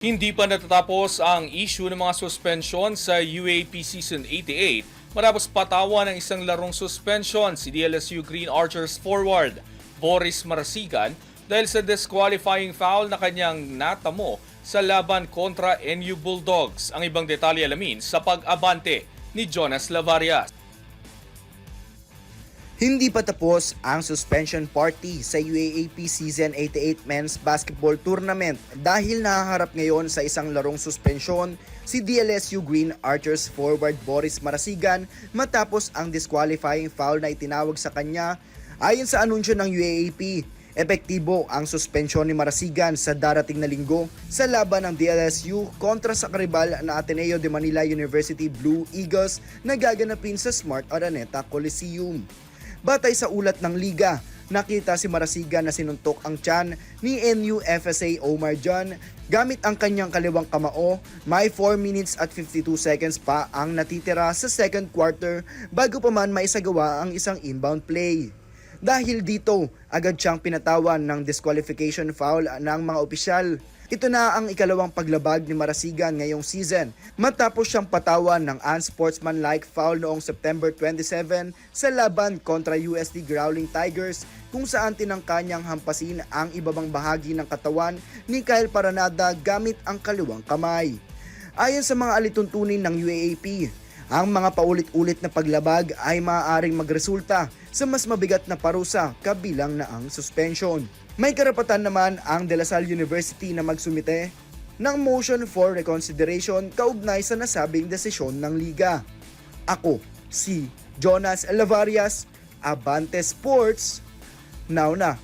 Hindi pa natatapos ang issue ng mga suspension sa UAP Season 88 matapos patawan ng isang larong suspension si DLSU Green Archers forward Boris Marasigan dahil sa disqualifying foul na kanyang natamo sa laban kontra NU Bulldogs. Ang ibang detalye alamin sa pag-abante ni Jonas Lavarias. Hindi pa tapos ang suspension party sa UAAP Season 88 Men's Basketball Tournament dahil nahaharap ngayon sa isang larong suspensyon si DLSU Green Archers forward Boris Marasigan matapos ang disqualifying foul na itinawag sa kanya ayon sa anunsyo ng UAAP. Epektibo ang suspensyon ni Marasigan sa darating na linggo sa laban ng DLSU kontra sa karibal na Ateneo de Manila University Blue Eagles na gaganapin sa Smart Araneta Coliseum. Batay sa ulat ng liga, nakita si Marasigan na sinuntok ang tiyan ni NUFSA Omar John gamit ang kanyang kaliwang kamao. May 4 minutes at 52 seconds pa ang natitira sa second quarter bago pa man maisagawa ang isang inbound play. Dahil dito, agad siyang pinatawan ng disqualification foul ng mga opisyal. Ito na ang ikalawang paglabag ni Marasigan ngayong season matapos siyang patawan ng unsportsmanlike foul noong September 27 sa laban kontra USD Growling Tigers kung saan tinangka hampasin ang ibabang bahagi ng katawan ni Kyle Paranada gamit ang kaliwang kamay. Ayon sa mga alituntunin ng UAAP, ang mga paulit-ulit na paglabag ay maaaring magresulta sa mas mabigat na parusa kabilang na ang suspension. May karapatan naman ang De La Salle University na magsumite ng motion for reconsideration kaugnay sa nasabing desisyon ng liga. Ako, si Jonas Lavarias, Abante Sports, now na.